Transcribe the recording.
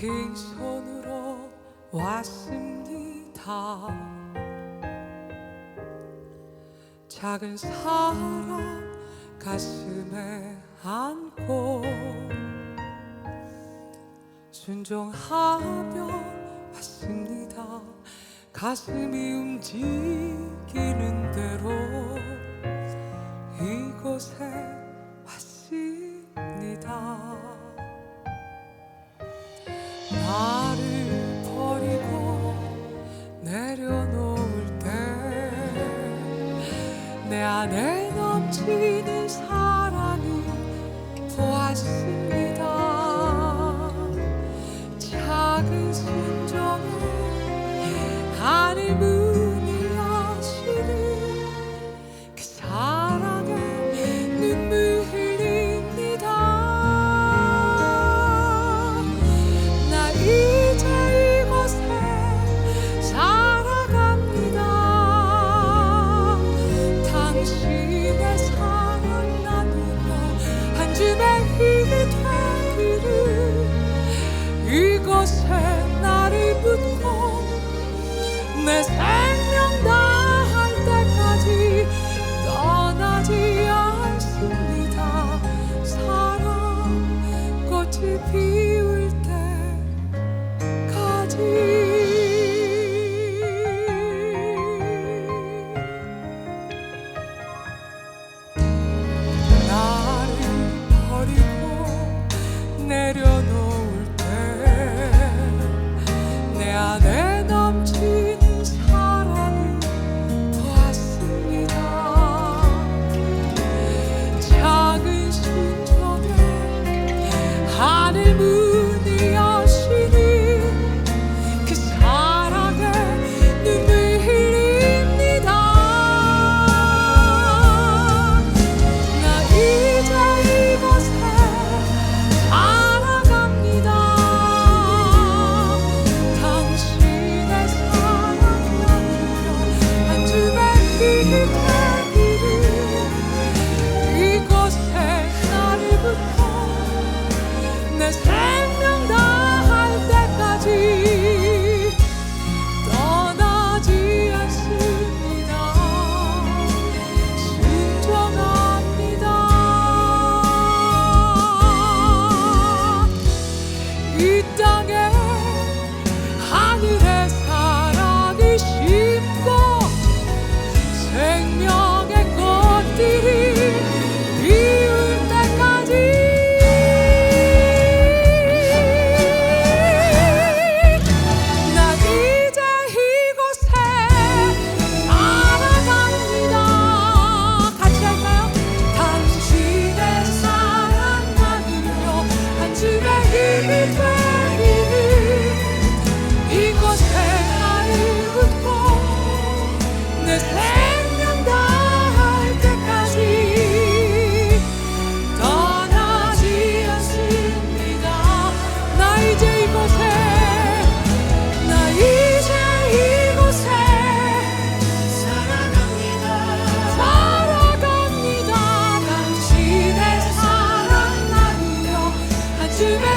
긴 손으로 왔습니다. 작은 사랑 가슴에 안고 순종하며 왔습니다. 가슴이 움직이는 대로 나를 버리고 내려놓을 때 내 안에 넘치는 사랑이 보았습니다. 내 생명 다할 때까지 떠나지 않습니다. 사랑 꽃이 피울 때까지 Hallelujah. to me.